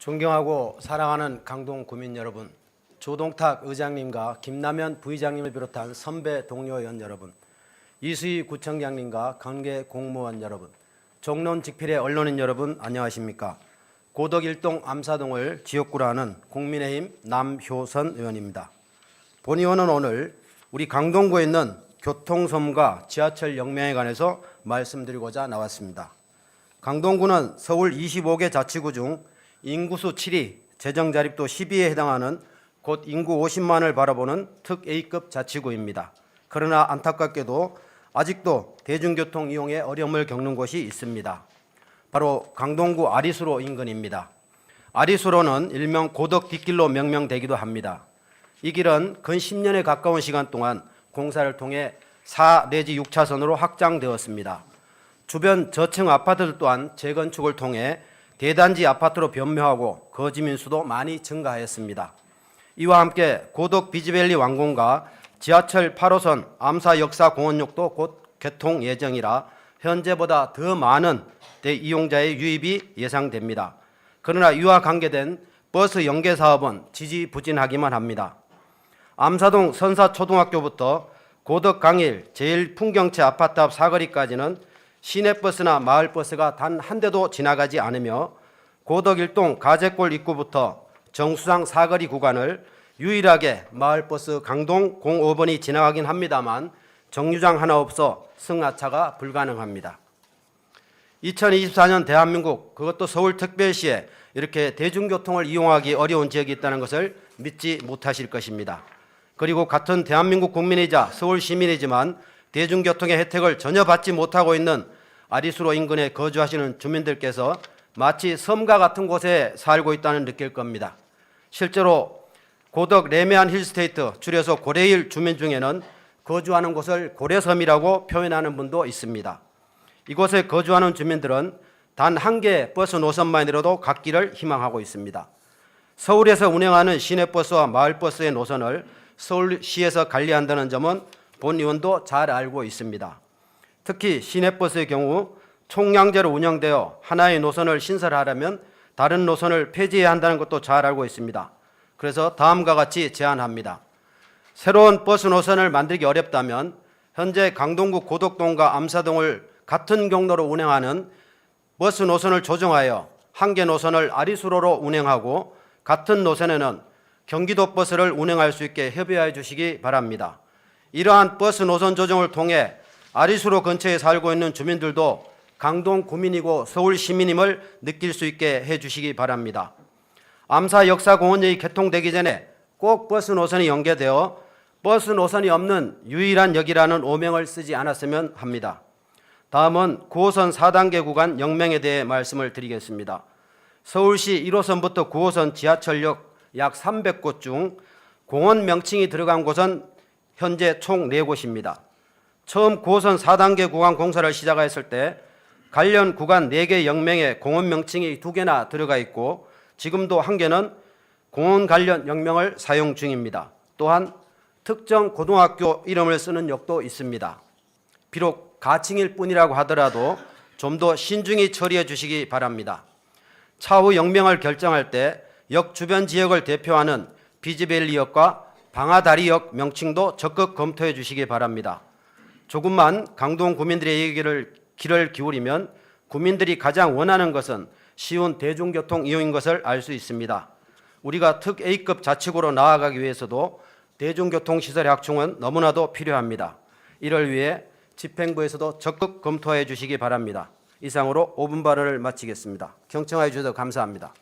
존경하고 사랑하는 강동 구민 여러분, 조동탁 의장님과 김남현 부의장님을 비롯한 선배 동료 의원 여러분, 이수희 구청장님과 관계 공무원 여러분, 종론 직필의 언론인 여러분 안녕하십니까? 고덕일동 암사동을 지역구로 하는 국민의힘 남효선 의원입니다. 본 의원은 오늘 우리 강동구에 있는 교통섬과 지하철 영명에 관해서 말씀드리고자 나왔습니다. 강동구는 서울 25개 자치구 중 인구수 7위, 재정 자립도 10위에 해당하는 곧 인구 50만을 바라보는 특 A급 자치구입니다. 그러나 안타깝게도 아직도 대중교통 이용에 어려움을 겪는 곳이 있습니다. 바로 강동구 아리수로 인근입니다. 아리수로는 일명 고덕 뒷길로 명명되기도 합니다. 이 길은 근 10년에 가까운 시간 동안 공사를 통해 4 내지 6차선으로 확장되었습니다. 주변 저층 아파트들 또한 재건축을 통해 대단지 아파트로 변모하고 거주민 수도 많이 증가하였습니다. 이와 함께 고덕 비즈밸리 완공과 지하철 8호선 암사 역사 공원역도 곧 개통 예정이라 현재보다 더 많은 대이용자의 유입이 예상됩니다. 그러나 이와 관계된 버스 연계 사업은 지지부진하기만 합니다. 암사동 선사초등학교부터 고덕 강일 제일 풍경채 아파트 앞 사거리까지는 시내버스나 마을버스가 단 한 대도 지나가지 않으며 고덕 일동 가재골 입구부터 정수장 사거리 구간을 유일하게 마을버스 강동 05번이 지나가긴 합니다만 정류장 하나 없어 승하차가 불가능합니다. 2024년 대한민국 그것도 서울특별시에 이렇게 대중교통을 이용하기 어려운 지역이 있다는 것을 믿지 못하실 것입니다. 그리고 같은 대한민국 국민이자 서울 시민이지만 대중교통의 혜택을 전혀 받지 못하고 있는 아리수로 인근에 거주하시는 주민들께서 마치 섬과 같은 곳에 살고 있다는 느낄 겁니다. 실제로 고덕 레메안 힐스테이트 줄여서 고레일 주민 중에는 거주하는 곳을 고래섬이라고 표현하는 분도 있습니다. 이곳에 거주하는 주민들은 단 한 개의 버스 노선만이라도 갖기를 희망하고 있습니다. 서울에서 운행하는 시내버스와 마을버스의 노선을 서울시에서 관리한다는 점은 본 의원도 잘 알고 있습니다. 특히 시내버스의 경우 총량제로 운영되어 하나의 노선을 신설하려면 다른 노선을 폐지해야 한다는 것도 잘 알고 있습니다. 그래서 다음과 같이 제안합니다. 새로운 버스 노선을 만들기 어렵다면 현재 강동구 고덕동과 암사동을 같은 경로로 운행하는 버스 노선을 조정하여 한 개 노선을 아리수로로 운행하고 같은 노선에는 경기도 버스를 운행할 수 있게 협의해 주시기 바랍니다. 이러한 버스 노선 조정을 통해 아리수로 근처에 살고 있는 주민들도 강동 구민이고 서울 시민임을 느낄 수 있게 해 주시기 바랍니다. 암사 역사공원역이 개통되기 전에 꼭 버스 노선이 연계되어 버스 노선이 없는 유일한 역이라는 오명을 쓰지 않았으면 합니다. 다음은 9호선 4단계 구간 영명에 대해 말씀을 드리겠습니다. 서울시 1호선부터 9호선 지하철역 약 300곳 중 공원 명칭이 들어간 곳은 현재 총 4곳입니다. 처음 9호선 4단계 구간 공사를 시작했을 때 관련 구간 4개 영명에 공원 명칭이 2개나 들어가 있고 지금도 한 개는 공원 관련 영명을 사용 중입니다. 또한 특정 고등학교 이름을 쓰는 역도 있습니다. 비록 가칭일 뿐이라고 하더라도 좀 더 신중히 처리해 주시기 바랍니다. 차후 영명을 결정할 때 역 주변 지역을 대표하는 비즈밸리역과 방아다리역 명칭도 적극 검토해 주시기 바랍니다. 조금만 강동 구민들의 얘기를 귀를 기울이면 구민들이 가장 원하는 것은 쉬운 대중교통 이용인 것을 알 수 있습니다. 우리가 특 A급 자치구로 나아가기 위해서도 대중교통 시설 확충은 너무나도 필요합니다. 이를 위해 집행부에서도 적극 검토해 주시기 바랍니다. 이상으로 5분 발언을 마치겠습니다. 경청해 주셔서 감사합니다.